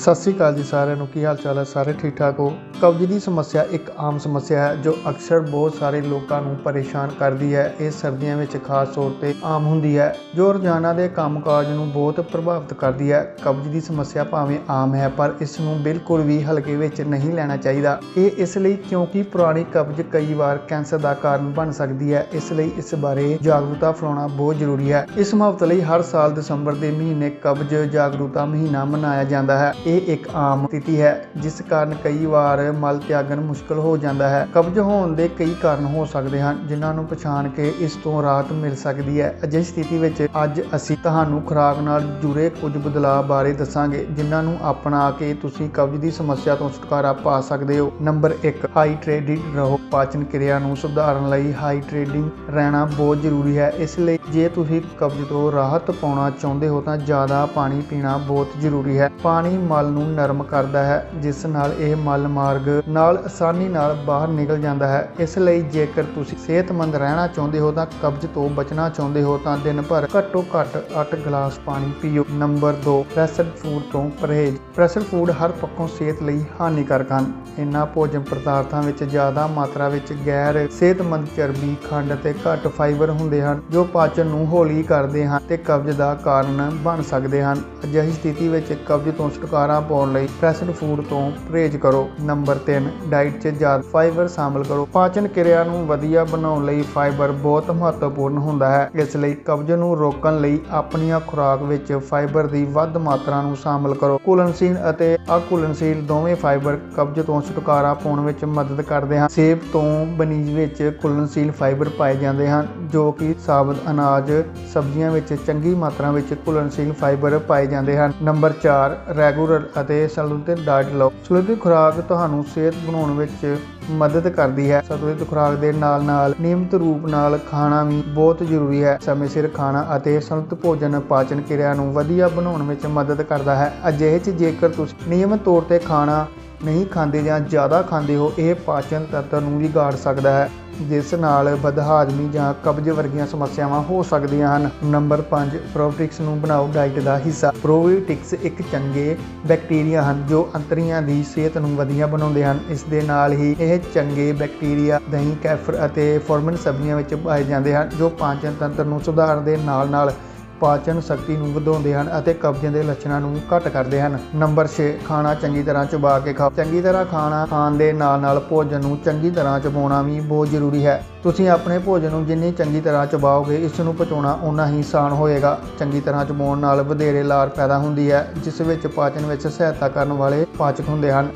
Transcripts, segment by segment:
ਸਤਿ ਸ੍ਰੀ ਅਕਾਲ ਜੀ ਸਾਰਿਆਂ ਨੂੰ, ਕੀ ਹਾਲ ਚਾਲ ਹੈ? ਸਾਰੇ ਠੀਕ ਠਾਕ ਹੋ? ਕਬਜ਼ ਦੀ ਸਮੱਸਿਆ ਇੱਕ ਆਮ ਸਮੱਸਿਆ ਹੈ ਜੋ ਅਕਸਰ ਬਹੁਤ ਸਾਰੇ ਲੋਕਾਂ ਨੂੰ ਪਰੇਸ਼ਾਨ ਕਰਦੀ ਹੈ। ਇਹ ਸਰਦੀਆਂ ਵਿੱਚ ਖਾਸ ਤੌਰ ਤੇ ਆਮ ਹੁੰਦੀ ਹੈ, ਜੋ ਰੋਜ਼ਾਨਾ ਦੇ ਕੰਮਕਾਜ ਨੂੰ ਬਹੁਤ ਪ੍ਰਭਾਵਿਤ ਕਰਦੀ ਹੈ। ਕਬਜ਼ ਦੀ ਸਮੱਸਿਆ ਭਾਵੇਂ ਆਮ ਹੈ, ਪਰ ਇਸ ਨੂੰ ਬਿਲਕੁਲ ਵੀ ਹਲਕੇ ਵਿੱਚ ਨਹੀਂ ਲੈਣਾ ਚਾਹੀਦਾ। ਇਹ ਇਸ ਲਈ ਕਿਉਂਕਿ ਪੁਰਾਣੀ ਕਬਜ਼ ਕਈ ਵਾਰ ਕੈਂਸਰ ਦਾ ਕਾਰਨ ਬਣ ਸਕਦੀ ਹੈ, ਇਸ ਲਈ ਇਸ ਬਾਰੇ ਜਾਗਰੂਕਤਾ ਫੈਲਾਉਣਾ ਬਹੁਤ ਜ਼ਰੂਰੀ ਹੈ। ਇਸ ਮਹੱਤਵ ਲਈ ਹਰ ਸਾਲ ਦਸੰਬਰ ਦੇ ਮਹੀਨੇ ਕਬਜ਼ ਜਾਗਰੂਕਤਾ ਮਹੀਨਾ ਮਨਾਇਆ ਜਾਂਦਾ ਹੈ। ਇਹ ਇੱਕ ਆਮ ਸਥਿਤੀ ਹੈ, ਜਿਸ ਕਾਰਨ ਕਈ ਵਾਰ ਮਲ ਤਿਆਗਣ ਮੁਸ਼ਕਲ ਹੋ ਜਾਂਦਾ ਹੈ। ਕਬਜ਼ ਹੋਣ ਦੇ ਕਈ ਕਾਰਨ ਹੋ ਸਕਦੇ ਹਨ, ਜਿਨ੍ਹਾਂ ਨੂੰ ਪਛਾਣ ਕੇ ਇਸ ਤੋਂ ਰਾਹਤ ਮਿਲ ਸਕਦੀ ਹੈ। ਅਜਿਹੀ ਸਥਿਤੀ ਵਿੱਚ ਅੱਜ ਅਸੀਂ ਤੁਹਾਨੂੰ ਖੁਰਾਕ ਨਾਲ ਜੁੜੇ ਕੁਝ ਬਦਲਾਅ ਬਾਰੇ ਦੱਸਾਂਗੇ, ਜਿਨ੍ਹਾਂ ਨੂੰ ਅਪਣਾ ਕੇ ਤੁਸੀਂ ਕਬਜ਼ ਦੀ ਸਮੱਸਿਆ ਤੋਂ ਛੁਟਕਾਰਾ ਪਾ ਸਕਦੇ ਹੋ। ਨੰਬਰ 1 ਹਾਈਡਰੇਟਿਡ ਰਹੋ। ਪਾਚਨ ਕਿਰਿਆ ਨੂੰ ਸੁਧਾਰਨ ਲਈ ਹਾਈਡਰੇਟਿੰਗ ਰਹਿਣਾ ਬਹੁਤ ਜ਼ਰੂਰੀ ਹੈ। ਇਸ ਲਈ ਜੇ ਤੁਸੀਂ ਕਬਜ਼ ਤੋਂ ਰਾਹਤ ਪਾਉਣਾ ਚਾਹੁੰਦੇ ਹੋ, ਤਾਂ ਜ਼ਿਆਦਾ ਪਾਣੀ ਪੀਣਾ ਬਹੁਤ ਜ਼ਰੂਰੀ ਹੈ। ਪਾਣੀ ਮਲ ਨੂੰ ਨਰਮ ਕਰਦਾ ਹੈ, ਜਿਸ ਨਾਲ ਇਹ ਮਲ ਮਾਰਗ ਨਾਲ ਆਸਾਨੀ ਨਾਲ ਬਾਹਰ ਨਿਕਲ ਜਾਂਦਾ ਹੈ। ਇਸ ਲਈ ਜੇਕਰ ਤੁਸੀਂ ਸਿਹਤਮੰਦ ਰਹਿਣਾ ਚਾਹੁੰਦੇ ਹੋ ਤਾਂ ਕਬਜ਼ ਤੋਂ ਬਚਣਾ ਚਾਹੁੰਦੇ ਹੋ ਤਾਂ ਦਿਨ ਭਰ ਘੱਟੋ ਘੱਟ 8 ਗਲਾਸ ਪਾਣੀ ਪੀਓ। ਨੰਬਰ 2 ਪ੍ਰੈਸਡ ਫੂਡ ਤੋਂ ਪਰਹੇਜ਼। ਪ੍ਰੈਸਡ ਫੂਡ ਹਰ ਪੱਖੋਂ ਸਿਹਤ ਲਈ ਹਾਨੀਕਾਰਕ ਹਨ। ਇਹਨਾਂ ਭੋਜਨ ਪਦਾਰਥਾਂ ਵਿੱਚ ਜ਼ਿਆਦਾ ਮਾਤਰਾ ਵਿੱਚ ਗੈਰ ਸਿਹਤਮੰਦ ਚਰਬੀ, ਖੰਡ ਅਤੇ ਘੱਟ ਫਾਈਬਰ ਹੁੰਦੇ ਹਨ, ਜੋ ਪਾਚਨ ਨੂੰ ਹੌਲੀ ਕਰਦੇ ਹਨ ਤੇ ਕਬਜ਼ ਦਾ ਕਾਰਨ ਬਣ ਸਕਦੇ ਹਨ। ਅਜਿਹੀ ਸਥਿਤੀ ਵਿੱਚ ਕਬਜ਼ ਤੋਂ ਛੁਟਕਾਰਾ ਪਾਉਣ ਲਈ ਪ੍ਰੈਸਡ ਫੂਡ ਤੋਂ ਪਰਹੇਜ਼ ਕਰੋ। ਨੰਬਰ 3 ਡਾਈਟ 'ਚ ਜ਼ਿਆਦਾ ਫਾਈਬਰ ਸ਼ਾਮਲ ਕਰੋ। ਪਾਚਨ ਕਿਰਿਆ ਨੂੰ ਵਧੀਆ ਬਣਾਉਣ ਲਈ ਫਾਈਬਰ ਬਹੁਤ ਮਹੱਤਵਪੂਰਨ ਹੁੰਦਾ ਹੈ। ਇਸ ਲਈ ਕਬਜ਼ ਨੂੰ ਰੋਕਣ ਲਈ ਆਪਣੀਆਂ ਖੁਰਾਕ ਵਿੱਚ ਫਾਈਬਰ ਦੀ ਵੱਧ ਮਾਤਰਾ ਨੂੰ ਸ਼ਾਮਲ ਕਰੋ। ਘੁਲਣਸ਼ੀਲ ਅਤੇ ਅਘੁਲਣਸ਼ੀਲ ਦੋਵੇਂ ਫਾਈਬਰ ਕਬਜ਼ ਤੋਂ ਛੁਟਕਾਰਾ ਪਾਉਣ ਵਿੱਚ ਮਦਦ ਕਰਦੇ ਹਨ। ਸੇਬ ਤੋਂ ਬਨੀਜ ਵਿੱਚ ਕੁਲਨਸ਼ੀਲ ਫਾਈਬਰ ਪਾਏ ਜਾਂਦੇ ਹਨ, ਜੋ ਕਿ ਸਾਬਤ ਅਨਾਜ ਸਬਜ਼ੀਆਂ ਵਿੱਚ ਚੰਗੀ ਮਾਤਰਾ ਵਿੱਚ ਕੁਲਨਸ਼ੀਲ ਫਾਈਬਰ ਪਾਏ ਜਾਂਦੇ ਹਨ। ਨੰਬਰ 4 ਰੈਗੂਲਰ ਅਤੇ ਸੰਤੁਲਿਤ ਡਾਈਟ ਲਓ। ਸੰਤੁਲਿਤ ਖੁਰਾਕ ਤੁਹਾਨੂੰ ਸਿਹਤ ਬਣਾਉਣ ਵਿੱਚ ਮਦਦ ਕਰਦੀ ਹੈ। ਸੰਤੁਲਿਤ ਖੁਰਾਕ ਦੇ ਨਾਲ ਨਾਲ ਨਿਯਮਿਤ ਰੂਪ ਨਾਲ ਖਾਣਾ ਵੀ ਬਹੁਤ ਜ਼ਰੂਰੀ ਹੈ। ਸਮੇਂ ਸਿਰ ਖਾਣਾ ਅਤੇ ਸੰਤੁਲਿਤ ਭੋਜਨ ਪਾਚਨ ਕਿਰਿਆ ਨੂੰ ਵਧੀਆ ਬਣਾਉਣ ਵਿੱਚ ਮਦਦ ਕਰਦਾ ਹੈ। ਅਜਿਹੇ 'ਚ ਜੇਕਰ ਤੁਸੀਂ ਨਿਯਮਿਤ ਤੌਰ ਤੇ ਖਾਣਾ ਨਹੀਂ ਖਾਂਦੇ ਜਾਂ ਜ਼ਿਆਦਾ ਖਾਂਦੇ ਹੋ, ਇਹ ਪਾਚਨ ਤੰਤਰ ਨੂੰ ਵਿਗਾੜ ਸਕਦਾ ਹੈ, ਜਿਸ ਨਾਲ ਬਦਹਾਜ਼ਮੀ ਜਾਂ ਕਬਜ਼ ਵਰਗੀਆਂ ਸਮੱਸਿਆਵਾਂ ਹੋ ਸਕਦੀਆਂ ਹਨ। ਨੰਬਰ 5 ਪ੍ਰੋਬਿਓਟਿਕਸ ਨੂੰ ਬਣਾਓ ਡਾਈਟ ਦਾ ਹਿੱਸਾ। ਪ੍ਰੋਬਿਓਟਿਕਸ ਇੱਕ ਚੰਗੇ ਬੈਕਟੀਰੀਆ ਹਨ ਜੋ ਅੰਤਰੀਆਂ ਦੀ ਸਿਹਤ ਨੂੰ ਵਧੀਆ ਬਣਾਉਂਦੇ ਹਨ। ਇਸ ਦੇ ਨਾਲ ਹੀ ਇਹ ਚੰਗੇ ਬੈਕਟੀਰੀਆ, ਦਹੀਂ, ਕੈਫਰ ਅਤੇ ਫੋਰਮਨ ਸਬਜ਼ੀਆਂ ਵਿੱਚ ਪਾਏ ਜਾਂਦੇ ਹਨ, ਜੋ ਪਾਚਨ ਤੰਤਰ ਨੂੰ ਸੁਧਾਰਨ ਦੇ ਨਾਲ ਨਾਲ ਪਾਚਨ ਸ਼ਕਤੀ ਨੂੰ ਵਧਾਉਂਦੇ ਹਨ ਅਤੇ ਕਬਜ਼ੇ ਦੇ ਲੱਛਣਾਂ ਨੂੰ ਘੱਟ ਕਰਦੇ ਹਨ। ਨੰਬਰ 6 ਖਾਣਾ ਚੰਗੀ ਤਰ੍ਹਾਂ ਚਬਾ ਕੇ ਖਾਓ। ਚੰਗੀ ਤਰ੍ਹਾਂ ਖਾਣਾ ਖਾਣ ਦੇ ਨਾਲ ਨਾਲ ਭੋਜਨ ਨੂੰ ਚੰਗੀ ਤਰ੍ਹਾਂ ਚਬਾਉਣਾ ਵੀ ਬਹੁਤ ਜ਼ਰੂਰੀ ਹੈ। ਤੁਸੀਂ ਆਪਣੇ ਭੋਜਨ ਨੂੰ ਜਿੰਨੀ ਚੰਗੀ ਤਰ੍ਹਾਂ ਚਬਾਓਗੇ, ਇਸ ਨੂੰ ਪਚਾਉਣਾ ਉਨਾ ਹੀ ਆਸਾਨ ਹੋਏਗਾ। ਚੰਗੀ ਤਰ੍ਹਾਂ ਚਬਾਉਣ ਨਾਲ ਵਧੇਰੇ ਲਾਰ ਪੈਦਾ ਹੁੰਦੀ ਹੈ, ਜਿਸ ਵਿੱਚ ਪਾਚਨ ਵਿੱਚ ਸਹਾਇਤਾ ਕਰਨ ਵਾਲੇ ਪਾਚਕ ਹੁੰਦੇ ਹਨ।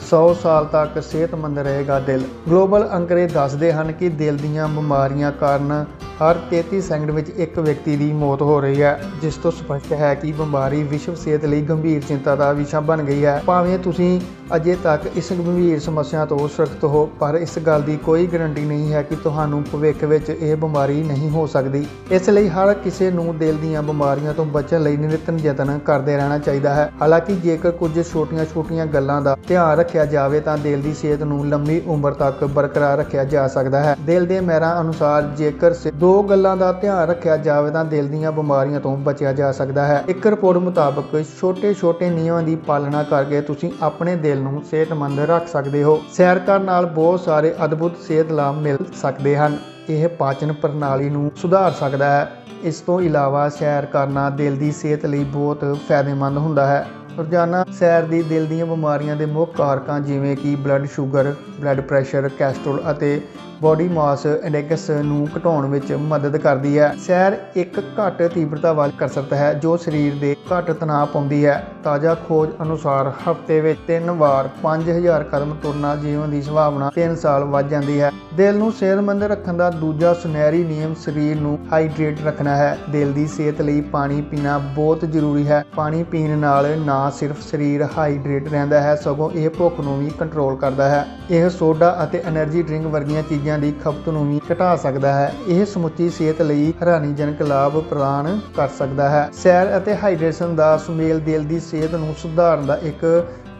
100 ਸਾਲ ਤੱਕ ਸਿਹਤਮੰਦ ਰਹੇਗਾ ਦਿਲ। ਗਲੋਬਲ ਅੰਕੜੇ ਦੱਸਦੇ ਹਨ ਕਿ ਦਿਲ ਦੀਆਂ ਬਿਮਾਰੀਆਂ ਕਾਰਨ ਹਰ 33 ਸੈਕਿੰਡ ਵਿੱਚ ਇੱਕ ਵਿਅਕਤੀ ਦੀ ਮੌਤ ਹੋ ਰਹੀ ਹੈ, ਜਿਸ ਤੋਂ ਸਪਸ਼ਟ ਹੈ ਕਿ ਬਿਮਾਰੀ ਵਿਸ਼ਵ ਸਿਹਤ ਲਈ ਗੰਭੀਰ ਚਿੰਤਾ ਦਾ ਵਿਸ਼ਾ ਬਣ ਗਈ ਹੈ। ਭਾਵੇਂ ਤੁਸੀਂ ਅਜੇ ਤੱਕ ਇਸ ਗੰਭੀਰ ਸਮੱਸਿਆ ਤੋਂ ਸੁਰੱਖਿਅਤ ਹੋ, ਪਰ ਇਸ ਗੱਲ ਦੀ ਕੋਈ ਗਾਰੰਟੀ ਨਹੀਂ ਹੈ ਕਿ ਤੁਹਾਨੂੰ ਭਵਿੱਖ ਵਿੱਚ ਇਹ ਬਿਮਾਰੀ ਨਹੀਂ ਹੋ ਸਕਦੀ। ਇਸ ਲਈ ਹਰ ਕਿਸੇ ਨੂੰ ਦਿਲ ਦੀਆਂ ਬਿਮਾਰੀਆਂ ਤੋਂ ਬਚਣ ਲਈ ਨਿਰੰਤਰ ਯਤਨ ਕਰਦੇ ਰਹਿਣਾ ਚਾਹੀਦਾ ਹੈ। ਹਾਲਾਂਕਿ ਜੇਕਰ ਕੁਝ ਛੋਟੀਆਂ-ਛੋਟੀਆਂ ਗੱਲਾਂ ਦਾ ਧਿਆਨ ਰੱਖਿਆ ਜਾਵੇ ਤਾਂ ਦਿਲ ਦੀ ਸਿਹਤ ਨੂੰ ਲੰਮੀ ਉਮਰ ਤੱਕ ਬਰਕਰਾਰ ਰੱਖਿਆ ਜਾ ਸਕਦਾ ਹੈ। ਦਿਲ ਦੇ ਮਹਿਰਾਂ ਅਨੁਸਾਰ ਜੇਕਰ ਦੋ ਗੱਲਾਂ ਦਾ ਧਿਆਨ ਰੱਖਿਆ ਜਾਵੇ ਤਾਂ ਦਿਲ ਦੀਆਂ ਬਿਮਾਰੀਆਂ ਤੋਂ ਬਚਿਆ ਜਾ ਸਕਦਾ ਹੈ। ਇੱਕ ਰਿਪੋਰਟ ਮੁਤਾਬਕ ਛੋਟੇ-ਛੋਟੇ ਨਿਯਮਾਂ ਦੀ ਪਾਲਣਾ ਕਰਕੇ ਤੁਸੀਂ ਆਪਣੇ ਦਿਲ ਨੂੰ ਸਿਹਤਮੰਦ ਰੱਖ ਸਕਦੇ ਹੋ। ਸੈਰ ਕਰਨ ਨਾਲ ਬਹੁਤ ਸਾਰੇ ਅਦਭੁਤ ਸਿਹਤ ਲਾਭ ਮਿਲ ਸਕਦੇ ਹਨ। ਇਹ ਪਾਚਨ ਪ੍ਰਣਾਲੀ ਨੂੰ ਸੁਧਾਰ ਸਕਦਾ ਹੈ। ਇਸ ਤੋਂ ਇਲਾਵਾ ਸੈਰ ਕਰਨਾ ਦਿਲ ਦੀ ਸਿਹਤ ਲਈ ਬਹੁਤ ਫਾਇਦੇਮੰਦ ਹੁੰਦਾ ਹੈ। ਰੋਜ਼ਾਨਾ ਸੈਰ ਦੀ ਦਿਲ ਦੀਆਂ ਬਿਮਾਰੀਆਂ ਦੇ ਮੁੱਖ ਕਾਰਕਾਂ ਜਿਵੇਂ ਕਿ blood sugar blood pressure cholesterol ਅਤੇ ਬੋਡੀ ਮਾਸ ਇੰਡੈਕਸ ਨੂੰ ਘਟਾਉਣ ਵਿੱਚ ਮਦਦ ਕਰਦੀ ਹੈ। ਸੈਰ ਇੱਕ ਘੱਟ ਤੀਬਰਤਾ ਵਾਲੀ ਕਸਰਤ ਹੈ, ਜੋ ਸਰੀਰ ਦੇ ਘੱਟ ਤਣਾਅ ਪਾਉਂਦੀ ਹੈ। ਤਾਜ਼ਾ ਖੋਜ ਅਨੁਸਾਰ ਹਫ਼ਤੇ ਵਿੱਚ 3 ਵਾਰ 5000 ਕਦਮ ਤੁਰਨਾ ਜੀਵਨ ਦੀ ਸੰਭਾਵਨਾ 3 ਸਾਲ ਵੱਧ ਜਾਂਦੀ ਹੈ। ਦਿਲ ਨੂੰ ਸਿਹਤਮੰਦ ਰੱਖਣ ਦਾ ਦੂਜਾ ਸੁਨਹਿਰੀ ਨਿਯਮ ਸਰੀਰ ਨੂੰ ਹਾਈਡਰੇਟ ਰੱਖਣਾ ਹੈ। ਦਿਲ ਦੀ ਸਿਹਤ ਲਈ ਪਾਣੀ ਪੀਣਾ ਬਹੁਤ ਜ਼ਰੂਰੀ ਹੈ। ਪਾਣੀ ਪੀਣ ਨਾਲ ਨਾ ਸਿਰਫ ਸਰੀਰ ਹਾਈਡਰੇਟ ਰਹਿੰਦਾ ਹੈ, ਸਗੋਂ ਇਹ ਭੁੱਖ ਨੂੰ ਵੀ ਕੰਟਰੋਲ ਕਰਦਾ ਹੈ। ਇਹ ਇਹ ਸੋਡਾ ਅਤੇ એનર્ਜੀ ਡਰਿੰਕ ਵਰਗੀਆਂ ਚੀਜ਼ਾਂ ਦੀ ਖਪਤ ਨੂੰ ਵੀ ਘਟਾ ਸਕਦਾ ਹੈ। ਇਹ ਸਮੁੱਚੀ ਸਿਹਤ ਲਈ ਹੈਰਾਨੀਜਨਕ ਲਾਭ ਪ੍ਰਦਾਨ ਕਰ ਸਕਦਾ ਹੈ। ਸੈਰ ਅਤੇ ਹਾਈਡਰੇਸ਼ਨ ਦਾ ਸੁਮੇਲ ਦਿਲ ਦੀ ਸਿਹਤ ਨੂੰ ਸੁਧਾਰਨ ਦਾ ਇੱਕ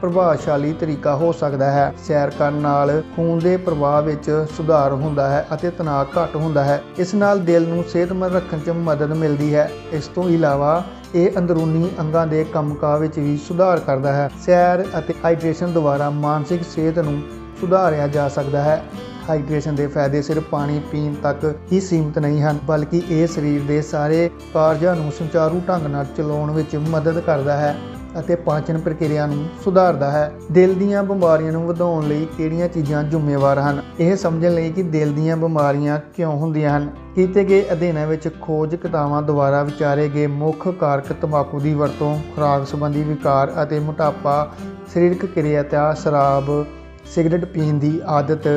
ਪ੍ਰਭਾਵਸ਼ਾਲੀ ਤਰੀਕਾ ਹੋ ਸਕਦਾ ਹੈ। ਸੈਰ ਕਰਨ ਨਾਲ ਖੂਨ ਦੇ ਪ੍ਰਵਾਹ ਵਿੱਚ ਸੁਧਾਰ ਹੁੰਦਾ ਹੈ ਅਤੇ ਤਣਾਅ ਘਟ ਹੁੰਦਾ ਹੈ। ਇਸ ਨਾਲ ਦਿਲ ਨੂੰ ਸਿਹਤਮੰਦ ਰੱਖਣ 'ਚ ਮਦਦ ਮਿਲਦੀ ਹੈ। ਇਸ ਤੋਂ ਇਲਾਵਾ ਇਹ ਅੰਦਰੂਨੀ ਅੰਗਾਂ ਦੇ ਕੰਮਕਾਜ ਵਿੱਚ ਵੀ ਸੁਧਾਰ ਕਰਦਾ ਹੈ। ਸੈਰ ਅਤੇ ਹਾਈਡਰੇਸ਼ਨ ਦੁਆਰਾ ਮਾਨਸਿਕ ਸਿਹਤ ਨੂੰ ਸੁਧਾਰਿਆ ਜਾ ਸਕਦਾ ਹੈ। ਹਾਈਡਰੇਸ਼ਨ ਦੇ ਫਾਇਦੇ ਸਿਰਫ ਪਾਣੀ ਪੀਣ ਤੱਕ ਹੀ ਸੀਮਿਤ ਨਹੀਂ ਹਨ, ਬਲਕਿ ਇਹ ਸਰੀਰ ਦੇ ਸਾਰੇ ਕਾਰਜਾਂ ਨੂੰ ਸੁਚਾਰੂ ਢੰਗ ਨਾਲ ਚਲਾਉਣ ਵਿੱਚ ਮਦਦ ਕਰਦਾ ਹੈ ਅਤੇ ਪਾਚਨ ਪ੍ਰਕਿਰਿਆ ਨੂੰ ਸੁਧਾਰਦਾ ਹੈ। ਦਿਲ ਦੀਆਂ ਬਿਮਾਰੀਆਂ ਨੂੰ ਵਧਾਉਣ ਲਈ ਕਿਹੜੀਆਂ ਚੀਜ਼ਾਂ ਜ਼ਿੰਮੇਵਾਰ ਹਨ? ਇਹ ਸਮਝਣ ਲਈ ਕਿ ਦਿਲ ਦੀਆਂ ਬਿਮਾਰੀਆਂ ਕਿਉਂ ਹੁੰਦੀਆਂ ਹਨ? ਕੀਤੇ ਗਏ ਅਧਿਐਨਾਂ ਵਿੱਚ ਖੋਜ ਕਿਤਾਵਾਂ ਦੁਆਰਾ ਵਿਚਾਰੇ ਗਏ ਮੁੱਖ ਕਾਰਕ ਤੰਬਾਕੂ ਦੀ ਵਰਤੋਂ, ਖੁਰਾਕ ਸੰਬੰਧੀ ਵਿਕਾਰ ਅਤੇ ਮੋਟਾਪਾ, ਸਰੀਰਕ ਕਿਰਿਆ ਕਿਰਿਆਤਾ ਸ਼ਰਾਬ ਸਿਗਰਟ ਪੀਣ ਦੀ ਆਦਤ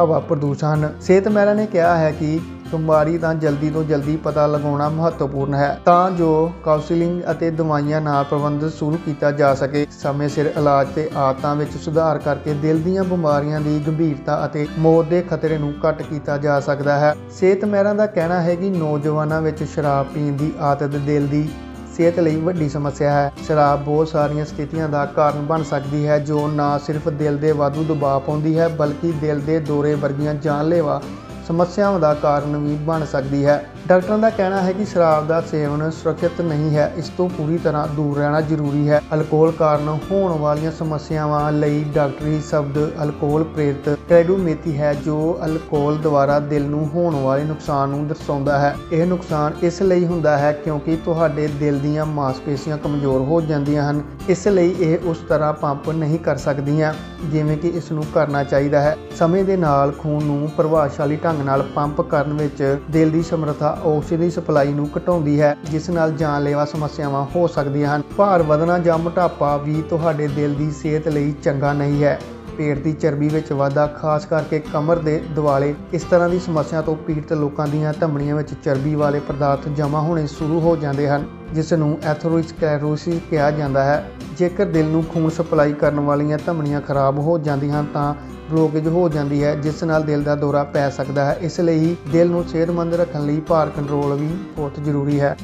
ਹਵਾ ਪ੍ਰਦੂਸ਼ਣ। ਸਿਹਤ ਮਹਿਲਾ ਨੇ ਕਿਹਾ ਹੈ ਕਿ ਬਿਮਾਰੀ ਦਾ ਜਲਦੀ ਤੋਂ ਜਲਦੀ ਪਤਾ ਲਗਾਉਣਾ ਮਹੱਤਵਪੂਰਨ ਹੈ, ਤਾਂ ਜੋ ਕਾਉਂਸਲਿੰਗ ਅਤੇ ਦਵਾਈਆਂ ਨਾਲ ਪ੍ਰਬੰਧ ਸ਼ੁਰੂ ਕੀਤਾ ਜਾ ਸਕੇ। ਸਮੇਂ ਸਿਰ ਇਲਾਜ ਤੇ ਆਦਤਾਂ ਵਿੱਚ ਸੁਧਾਰ ਕਰਕੇ ਦਿਲ ਦੀਆਂ ਬਿਮਾਰੀਆਂ ਦੀ ਗੰਭੀਰਤਾ ਅਤੇ ਮੌਤ ਦੇ ਖਤਰੇ ਨੂੰ ਘੱਟ ਕੀਤਾ ਜਾ ਸਕਦਾ ਹੈ। ਸਿਹਤ ਮਹਿਰਾਂ ਦਾ ਕਹਿਣਾ ਹੈ ਕਿ ਨੌਜਵਾਨਾਂ ਵਿੱਚ ਸ਼ਰਾਬ ਪੀਣ ਦੀ ਆਦਤ ਦਿਲ ਦੀ ਸਿਹਤ ਲਈ ਵੱਡੀ ਸਮੱਸਿਆ ਹੈ। ਸ਼ਰਾਬ ਬਹੁਤ ਸਾਰੀਆਂ ਸਥਿਤੀਆਂ ਦਾ ਕਾਰਨ ਬਣ ਸਕਦੀ ਹੈ, ਜੋ ਨਾ ਸਿਰਫ ਦਿਲ ਦੇ ਵਾਧੂ ਦਬਾਅ ਪਾਉਂਦੀ ਹੈ, ਬਲਕਿ ਦਿਲ ਦੇ ਦੌਰੇ ਵਰਗੀਆਂ ਜਾਨਲੇਵਾ ਸਮੱਸਿਆਵਾਂ ਦਾ ਕਾਰਨ ਵੀ ਬਣ ਸਕਦੀ ਹੈ। ਡਾਕਟਰਾਂ ਦਾ ਕਹਿਣਾ ਹੈ ਕਿ ਸ਼ਰਾਬ ਦਾ ਸੇਵਨ ਸੁਰੱਖਿਅਤ ਨਹੀਂ ਹੈ, ਇਸ ਤੋਂ ਪੂਰੀ ਤਰ੍ਹਾਂ ਦੂਰ ਰਹਿਣਾ ਜ਼ਰੂਰੀ ਹੈ। ਅਲਕੋਹਲ ਕਾਰਨ ਹੋਣ ਵਾਲੀਆਂ ਸਮੱਸਿਆਵਾਂ ਲਈ ਡਾਕਟਰੀ ਸ਼ਬਦ ਅਲਕੋਹਲ ਪ੍ਰੇਰਿਤ ਕ੍ਰੈਡੂਮੇਥੀ ਹੈ, ਜੋ ਅਲਕੋਹਲ ਦੁਆਰਾ ਦਿਲ ਨੂੰ ਹੋਣ ਵਾਲੇ ਨੁਕਸਾਨ ਨੂੰ ਦਰਸਾਉਂਦਾ ਹੈ। ਇਹ ਨੁਕਸਾਨ ਇਸ ਲਈ ਹੁੰਦਾ ਹੈ ਕਿਉਂਕਿ ਤੁਹਾਡੇ ਦਿਲ ਦੀਆਂ ਮਾਸਪੇਸ਼ੀਆਂ ਕਮਜ਼ੋਰ ਹੋ ਜਾਂਦੀਆਂ ਹਨ। ਇਸ ਲਈ ਇਹ ਉਸ ਤਰ੍ਹਾਂ ਪੰਪ ਨਹੀਂ ਕਰ ਸਕਦੀਆਂ, ਜਿਵੇਂ ਕਿ ਇਸ ਨੂੰ ਕਰਨਾ ਚਾਹੀਦਾ ਹੈ। ਸਮੇਂ ਦੇ ਨਾਲ ਖੂਨ ਨੂੰ ਪ੍ਰਭਾਵਸ਼ਾਲੀ ਢੰਗ ਨਾਲ ਪੰਪ ਕਰਨ ਵਿੱਚ ਦਿਲ ਦੀ ਸਮਰੱਥਾ ਆਕਸੀਜਨ ਸਪਲਾਈ ਨੂੰ ਘਟਾਉਂਦੀ ਹੈ, ਜਿਸ ਨਾਲ ਜਾਨਲੇਵਾ ਸਮੱਸਿਆਵਾਂ ਹੋ ਸਕਦੀਆਂ ਹਨ। ਭਾਰ ਵਧਣਾ ਜਾਂ ਮੋਟਾਪਾ ਵੀ ਤੁਹਾਡੇ ਦਿਲ ਦੀ ਸਿਹਤ ਲਈ ਚੰਗਾ ਨਹੀਂ ਹੈ। ਪੇਟ ਦੀ ਚਰਬੀ ਵਿੱਚ ਵਾਧਾ, ਖਾਸ ਕਰਕੇ ਕਮਰ ਦੇ ਦੁਆਲੇ, ਇਸ ਤਰ੍ਹਾਂ ਦੀ ਸਮੱਸਿਆ ਤੋਂ ਪੀੜਤ ਲੋਕਾਂ ਦੀਆਂ ਧਮਨੀਆਂ ਵਿੱਚ ਚਰਬੀ ਵਾਲੇ ਪਦਾਰਥ ਜਮ੍ਹਾਂ ਹੋਣੇ ਸ਼ੁਰੂ ਹੋ ਜਾਂਦੇ ਹਨ, ਜਿਸ ਨੂੰ ਐਥਰੋਸਕਲੈਰੋਸਿਸ ਕਿਹਾ ਜਾਂਦਾ ਹੈ। ਜੇਕਰ ਦਿਲ ਨੂੰ ਖੂਨ ਸਪਲਾਈ ਕਰਨ ਵਾਲੀਆਂ ਧਮਨੀਆਂ ਖਰਾਬ ਹੋ ਜਾਂਦੀਆਂ ਹਨ ਤਾਂ ਬਲੋਕੇਜ ਹੋ ਜਾਂਦੀ ਹੈ, ਜਿਸ ਨਾਲ ਦਿਲ ਦਾ ਦੌਰਾ ਪੈ ਸਕਦਾ ਹੈ। ਇਸ ਲਈ ਦਿਲ ਨੂੰ ਸਿਹਤਮੰਦ ਰੱਖਣ ਲਈ ਭਾਰ ਕੰਟਰੋਲ ਵੀ ਬਹੁਤ ਜ਼ਰੂਰੀ ਹੈ।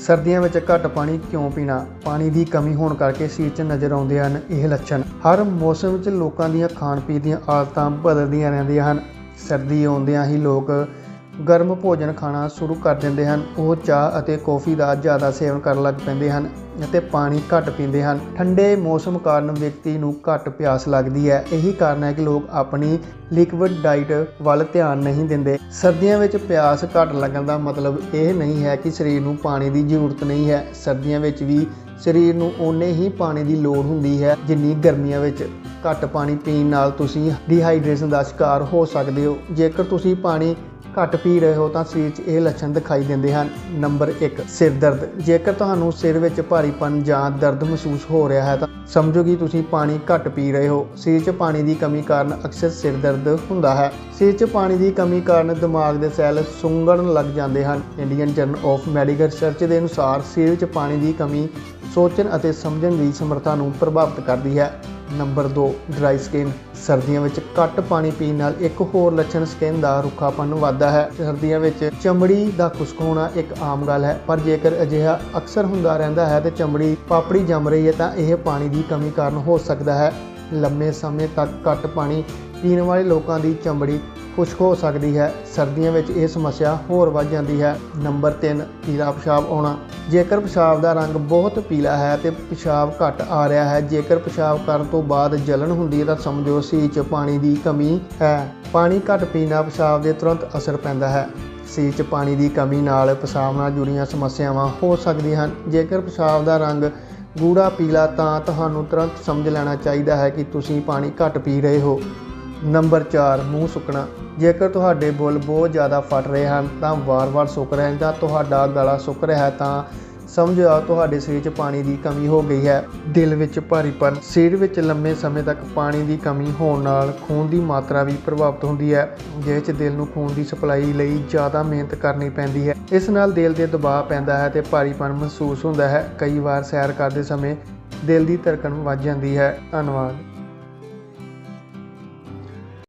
ਸਰਦੀਆਂ ਵਿੱਚ ਘੱਟ ਪਾਣੀ ਕਿਉਂ ਪੀਣਾ? ਪਾਣੀ ਦੀ ਕਮੀ ਹੋਣ ਕਰਕੇ ਸਰੀਰ 'ਚ ਨਜ਼ਰ ਆਉਂਦੇ ਹਨ ਇਹ ਲੱਛਣ। ਹਰ ਮੌਸਮ ਵਿੱਚ ਲੋਕਾਂ ਦੀਆਂ ਖਾਣ ਪੀਣ ਦੀਆਂ ਆਦਤਾਂ ਬਦਲਦੀਆਂ ਰਹਿੰਦੀਆਂ ਹਨ। ਸਰਦੀ ਆਉਂਦਿਆਂ ਹੀ ਲੋਕ ਗਰਮ ਭੋਜਨ ਖਾਣਾ ਸ਼ੁਰੂ ਕਰ ਦਿੰਦੇ ਹਨ। ਉਹ ਚਾਹ ਅਤੇ ਕੌਫੀ ਦਾ ਜ਼ਿਆਦਾ ਸੇਵਨ ਕਰਨ ਲੱਗ ਪੈਂਦੇ ਹਨ ਅਤੇ ਪਾਣੀ ਘੱਟ ਪੀਂਦੇ ਹਨ। ਠੰਡੇ ਮੌਸਮ ਕਾਰਨ ਵਿਅਕਤੀ ਨੂੰ ਘੱਟ ਪਿਆਸ ਲੱਗਦੀ ਹੈ। ਇਹੀ ਕਾਰਨ ਹੈ ਕਿ ਲੋਕ ਆਪਣੀ ਲਿਕਵਿਡ ਡਾਈਟ ਵੱਲ ਧਿਆਨ ਨਹੀਂ ਦਿੰਦੇ। ਸਰਦੀਆਂ ਵਿੱਚ ਪਿਆਸ ਘੱਟ ਲੱਗਣ ਦਾ ਮਤਲਬ ਇਹ ਨਹੀਂ ਹੈ ਕਿ ਸਰੀਰ ਨੂੰ ਪਾਣੀ ਦੀ ਜ਼ਰੂਰਤ ਨਹੀਂ ਹੈ। ਸਰਦੀਆਂ ਵਿੱਚ ਵੀ ਸਰੀਰ ਨੂੰ ਓਨੇ ਹੀ ਪਾਣੀ ਦੀ ਲੋੜ ਹੁੰਦੀ ਹੈ ਜਿੰਨੀ ਗਰਮੀਆਂ ਵਿੱਚ। ਘੱਟ ਪਾਣੀ ਪੀਣ ਨਾਲ ਤੁਸੀਂ ਡੀਹਾਈਡਰੇਸ਼ਨ ਦਾ ਸ਼ਿਕਾਰ ਹੋ ਸਕਦੇ ਹੋ। ਜੇਕਰ ਤੁਸੀਂ ਪਾਣੀ ਘੱਟ ਪੀ ਰਹੇ ਹੋ ਤਾਂ ਸਰੀਰ 'ਚ ਇਹ ਲੱਛਣ ਦਿਖਾਈ ਦਿੰਦੇ ਹਨ। ਨੰਬਰ 1 ਸਿਰ ਦਰਦ। ਜੇਕਰ ਤੁਹਾਨੂੰ ਸਿਰ ਵਿੱਚ ਭਾਰੀਪਨ ਜਾਂ ਦਰਦ ਮਹਿਸੂਸ ਹੋ ਰਿਹਾ ਹੈ ਤਾਂ ਸਮਝੋ ਕਿ ਤੁਸੀਂ ਪਾਣੀ ਘੱਟ ਪੀ ਰਹੇ ਹੋ। ਸਰੀਰ 'ਚ ਪਾਣੀ ਦੀ ਕਮੀ ਕਾਰਨ ਅਕਸਰ ਸਿਰ ਦਰਦ ਹੁੰਦਾ ਹੈ। ਸਰੀਰ 'ਚ ਪਾਣੀ ਦੀ ਕਮੀ ਕਾਰਨ ਦਿਮਾਗ ਦੇ ਸੈੱਲ ਸੁੰਗੜਨ ਲੱਗ ਜਾਂਦੇ ਹਨ। Indian journal of medical research ਦੇ ਅਨੁਸਾਰ ਸਰੀਰ 'ਚ ਪਾਣੀ ਦੀ ਕਮੀ ਸੋਚਣ ਅਤੇ ਸਮਝਣ ਦੀ ਸਮਰੱਥਾ ਨੂੰ ਪ੍ਰਭਾਵਿਤ ਕਰਦੀ ਹੈ। ਨੰਬਰ 2 ਡਰਾਈ ਸਕਿਨ ਸਰਦੀਆਂ ਵਿੱਚ ਘੱਟ ਪਾਣੀ ਪੀਣ ਨਾਲ ਇੱਕ ਹੋਰ ਲੱਛਣ ਸਕਿਨ ਦਾ ਰੁੱਖਾਪਨ ਵੱਧਦਾ ਹੈ। ਸਰਦੀਆਂ ਵਿੱਚ ਚਮੜੀ ਦਾ ਖੁਸ਼ਕ ਹੋਣਾ ਇੱਕ ਆਮ ਗੱਲ ਹੈ, ਪਰ ਜੇਕਰ ਅਜਿਹਾ ਅਕਸਰ ਹੁੰਦਾ ਰਹਿੰਦਾ ਹੈ ਤੇ ਚਮੜੀ ਪਾਪੜੀ ਜੰਮ ਰਹੀ ਹੈ ਤਾਂ ਇਹ ਪਾਣੀ ਦੀ ਕਮੀ ਕਾਰਨ ਹੋ ਸਕਦਾ ਹੈ। ਲੰਮੇ ਸਮੇਂ ਤੱਕ ਘੱਟ ਪਾਣੀ ਪੀਣ ਵਾਲੇ ਲੋਕਾਂ ਦੀ ਚਮੜੀ ਖੁਸ਼ਕ ਹੋ ਸਕਦੀ ਹੈ। ਸਰਦੀਆਂ ਵਿੱਚ ਇਹ ਸਮੱਸਿਆ ਹੋਰ ਵੱਧ ਜਾਂਦੀ ਹੈ। ਨੰਬਰ 3 ਪੀਲਾ ਪਿਸ਼ਾਬ ਆਉਣਾ। ਜੇਕਰ ਪਿਸ਼ਾਬ ਦਾ ਰੰਗ ਬਹੁਤ ਪੀਲਾ ਹੈ ਤੇ ਪਿਸ਼ਾਬ ਘੱਟ ਆ ਰਿਹਾ ਹੈ, ਜੇਕਰ ਪਿਸ਼ਾਬ ਕਰਨ ਤੋਂ ਬਾਅਦ ਜਲਨ ਹੁੰਦੀ ਹੈ ਤਾਂ ਸਮਝੋ ਸੀ 'ਚ ਪਾਣੀ ਦੀ ਕਮੀ ਹੈ। ਪਾਣੀ ਘੱਟ ਪੀਣਾ ਪਿਸ਼ਾਬ ਦੇ ਤੁਰੰਤ ਅਸਰ ਪੈਂਦਾ ਹੈ। ਸੀ 'ਚ ਪਾਣੀ ਦੀ ਕਮੀ ਨਾਲ ਪਿਸ਼ਾਬ ਨਾਲ ਜੁੜੀਆਂ ਸਮੱਸਿਆਵਾਂ ਹੋ ਸਕਦੀਆਂ ਹਨ। ਜੇਕਰ ਪਿਸ਼ਾਬ ਦਾ ਰੰਗ ਗੂੜਾ ਪੀਲਾ ਤਾਂ ਤੁਹਾਨੂੰ ਤੁਰੰਤ ਸਮਝ ਲੈਣਾ ਚਾਹੀਦਾ ਹੈ ਕਿ ਤੁਸੀਂ ਪਾਣੀ ਘੱਟ ਪੀ ਰਹੇ ਹੋ। ਨੰਬਰ 4 ਮੂੰਹ ਸੁੱਕਣਾ। ਜੇਕਰ ਤੁਹਾਡੇ ਬੁੱਲ ਬਹੁਤ ਜ਼ਿਆਦਾ ਫਟ ਰਹੇ ਹਨ, ਤਾਂ ਵਾਰ-ਵਾਰ ਸੁੱਕ ਰਹੇ ਹਨ ਜਾਂ ਤੁਹਾਡਾ ਗਲਾ ਸੁੱਕ ਰਿਹਾ ਹੈ, ਤਾਂ ਸਮਝ ਆ ਤੁਹਾਡੇ ਸਰੀਰ 'ਚ ਪਾਣੀ ਦੀ ਕਮੀ ਹੋ ਗਈ ਹੈ। ਦਿਲ ਵਿੱਚ ਭਾਰੀਪਨ ਸਰੀਰ ਵਿੱਚ ਲੰਮੇ ਸਮੇਂ ਤੱਕ ਪਾਣੀ ਦੀ ਕਮੀ ਹੋਣ ਨਾਲ ਖੂਨ ਦੀ ਮਾਤਰਾ ਵੀ ਪ੍ਰਭਾਵਿਤ ਹੁੰਦੀ ਹੈ ਜਿਸ 'ਚ ਦਿਲ ਨੂੰ ਖੂਨ ਦੀ ਸਪਲਾਈ ਲਈ ਜ਼ਿਆਦਾ ਮਿਹਨਤ ਕਰਨੀ ਪੈਂਦੀ ਹੈ। ਇਸ ਨਾਲ ਦਿਲ ਤੇ ਦਬਾਅ ਪੈਂਦਾ ਹੈ ਤੇ ਭਾਰੀਪਨ ਮਹਿਸੂਸ ਹੁੰਦਾ ਹੈ। ਕਈ ਵਾਰ ਸੈਰ ਕਰਦੇ ਸਮੇਂ ਦਿਲ ਦੀ ਧੜਕਣ ਵੱਧ ਜਾਂਦੀ ਹੈ। ਧੰਨਵਾਦ।